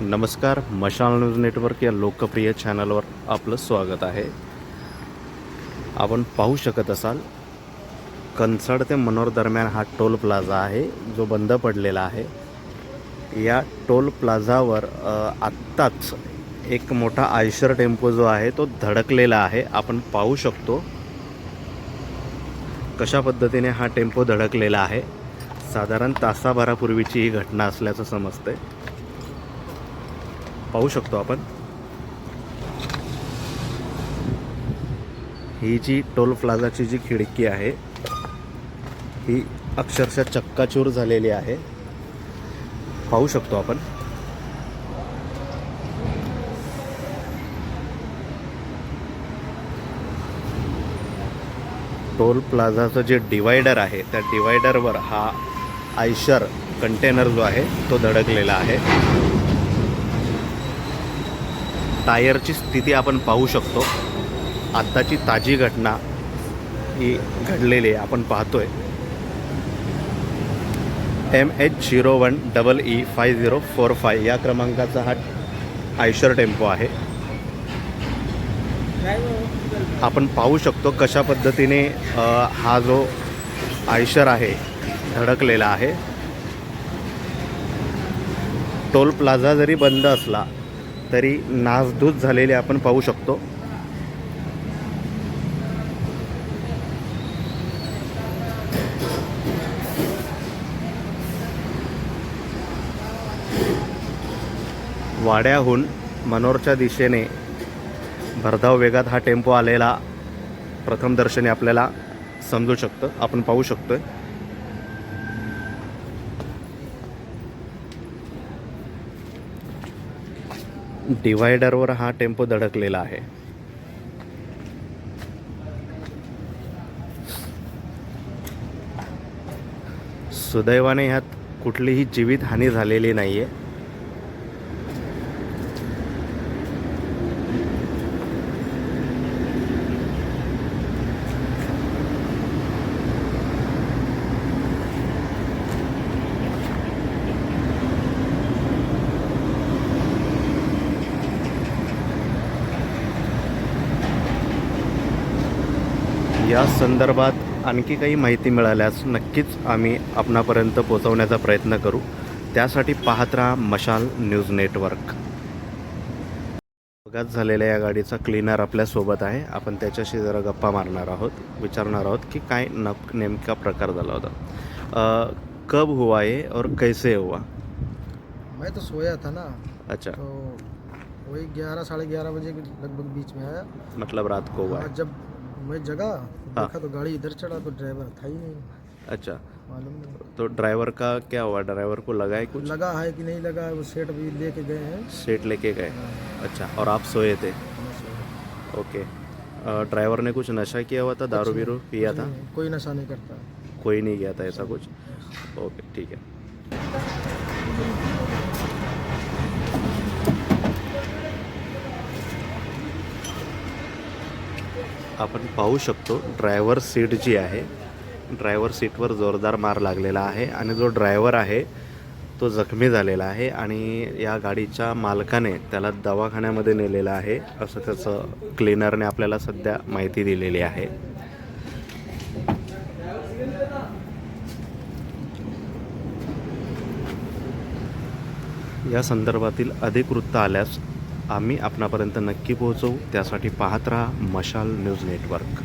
नमस्कार मशाल news network या लोकप्रिय चॅनलवर आपलं स्वागत आहे. आपण पाहू शकत असाल कनसड ते मनोर दरम्यान हा टोल प्लाझा आहे जो बंद पडलेला आहे. या टोल प्लाझावर आत्ताच एक मोठा आयशर टेम्पो जो आहे तो धडकलेला आहे. आपण पाहू शकतो कशा पद्धतीने हा टेम्पो धडकलेला आहे. साधारण तासाभरापूर्वीची ही घटना असल्याचं समजतंय. पाहू शकतो आपण. ही जी टोल प्लाझाची जी खिडकी आहे ही अक्षरशः चक्काचूर झालेली आहे. पाहू शकतो आपण. टोल प्लाझाचं जे डिवायडर आहे त्या डिवायडरवर हा आयशर कंटेनर जो आहे तो धडकलेला आहे. टायरची स्थिती आपण पाहू शकतो. आत्ताची ताजी घटना ही घडलेली आहे आपण पाहतोय. M H zero one double E five zero four five या क्रमांकाचा हा आयशर टेम्पो आहे. आपण पाहू शकतो कशा पद्धतीने हा जो आयशर आहे धडकलेला आहे. टोल प्लाझा जरी बंद असला तरी नासधूस झालेले आपण पाहू शकतो. वाड्याहून मनोरच्या दिशेने भरधाव वेगात हा टेम्पो आलेला प्रथमदर्शनी आपल्याला समजू शकतं आपण पाहू शकतो आहे डिवायडरवर हा टेम्पो धडकलेला आहे. सुदैवाने ह्यात कुठलीही जीवितहानी झालेली नाही आहे या संदर्भात आणखी काही माहिती मिळाल्यास नक्कीच आम्ही आपणापर्यंत पोहोचवण्याचा प्रयत्न करू. त्यासाठी पाहत राहा मशाल न्यूज नेटवर्क. अपघात झालेल्या या गाडीचा क्लीनर आपल्यासोबत आहे. आपण त्याच्याशी जरा गप्पा मारणार आहोत. विचारणार आहोत की काय नक नेमका प्रकार झाला होता. कब हुआ ये और कैसे हुआ? मैं तो सोया था ना। अच्छा। तो वही ग्यारह साढ़े ग्यारह बजे लगभग बीच में आया। मतलब रात को हुआ। जब मैं जगा हाँ। देखा तो गाड़ी इधर चढ़ा तो ड्राइवर था ही नहीं। अच्छा। मालूम नहीं। तो ड्राइवर का क्या हुआ? ड्राइवर को लगा है कुछ? लगा है कि नहीं लगा है वो सेट भी लेके गए हैं। सीट लेके गए। हाँ, अच्छा और आप सोए थे? ओके ड्राइवर ने कुछ नशा किया हुआ था? दारू बीरू पिया था? कोई नशा नहीं करता। कोई नहीं किया था ऐसा कुछ? ओके ठीक है। आपण पाहू शकतो ड्रायव्हर सीट जी आहे ड्रायव्हर सीटवर जोरदार मार लागलेला आहे आणि जो ड्रायव्हर आहे तो जखमी झालेला आहे आणि या गाडीच्या मालकाने त्याला दवाखान्यामध्ये नेलेलं आहे असं त्याचं क्लीनरने आपल्याला सध्या माहिती दिलेली आहे. या संदर्भातील अधिक वृत्त आल्यास आम्ही आपणापर्यंत नक्की पोहोचवू. त्यासाठी पाहत राहा मशाल न्यूज नेटवर्क.